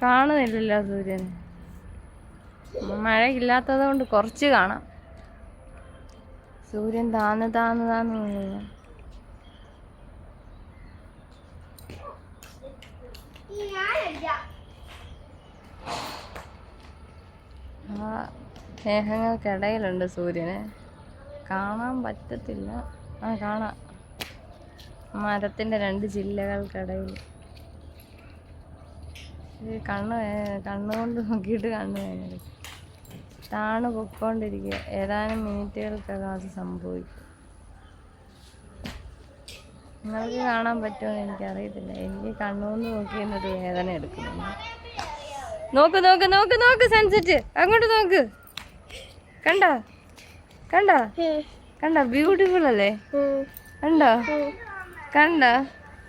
കാണുന്നില്ലല്ലോ സൂര്യൻ മഴ ഇല്ലാത്തത് കൊണ്ട് കുറച്ച് കാണാം സൂര്യൻ താന്ന് താന്ന് താന്ന് വീഴുന്നു. ആ മേഘങ്ങൾക്കിടയിലുണ്ട് സൂര്യനെ. കാണാൻ പറ്റത്തില്ല. ആ കാണാം. മരത്തിന്റെ രണ്ട് ജില്ലകൾക്കിടയിൽ കണ്ണ് കണ്ണുകൊണ്ട് നോക്കിയിട്ട് കണ്ണ് വേദന താണു പൊക്കോണ്ടിരിക്കുക. ഏതാനും മിനിറ്റുകൾക്കകം അത് സംഭവിക്കും. നിങ്ങൾക്ക് കാണാൻ പറ്റുമെന്ന് എനിക്കറിയത്തില്ല. എനിക്ക് കണ്ണുകൊണ്ട് നോക്കി എന്നൊരു വേദന എടുക്കുന്നു നോക്ക് നോക്ക് നോക്ക് നോക്ക് സൺസെറ്റ് അങ്ങോട്ട് നോക്ക്. കണ്ടോ? കണ്ടോ? കണ്ടോ? ബ്യൂട്ടിഫുൾ അല്ലേ? കണ്ടോ? കണ്ടോ?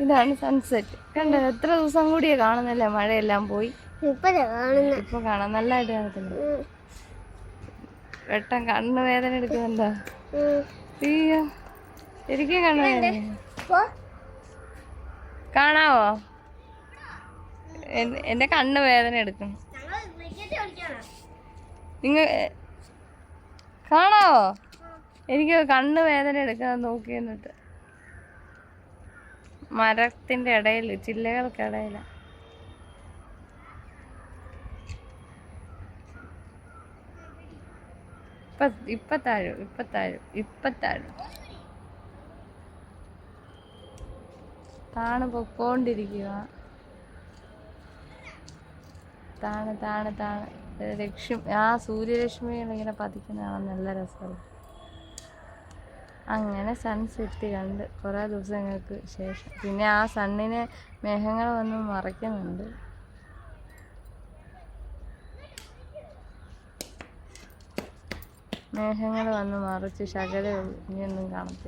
ഇതാണ് സൺസെറ്റ് കണ്ടോ? എത്ര ദിവസം കൂടിയാ കാണുന്നല്ലേ? മഴയെല്ലാം പോയി. ഇപ്പൊ കാണാം. നല്ലതായിട്ട് കാണത്തില്ല? വെട്ടം കണ്ണ് വേദന എടുക്കുന്നുണ്ടോ? അയ്യോ. ശരിക്കും കണ്ണുവേദന കാണാവോ? എന്റെ കണ്ണ് വേദന എടുക്കും നിങ്ങൾ കാണാവോ എനിക്ക് കണ്ണ് വേദന എടുക്കാൻ നോക്കി എന്നിട്ട് മരത്തിന്റെ ഇടയിൽ ചില്ലകൾക്കിടയില ഇപ്പൊ ഇപ്പൊ താഴും താണ് പൊക്കോണ്ടിരിക്കുക താണ് താണ് താണ്. ലക്ഷ്യം ആ സൂര്യരശ്മികൾ ഇങ്ങനെ പതിക്കുന്ന കാണാൻ നല്ല രസമല്ല അങ്ങനെ സൺസെറ്റ് കണ്ട് കുറേ ദിവസങ്ങൾക്ക് ശേഷം. പിന്നെ ആ സണ്ണിനെ മേഘങ്ങൾ വന്ന് മറയ്ക്കുന്നുണ്ട്. മേഘങ്ങൾ വന്ന് മറിച്ച് ശകലേ ഇനിയൊന്നും കാണത്തില്ല.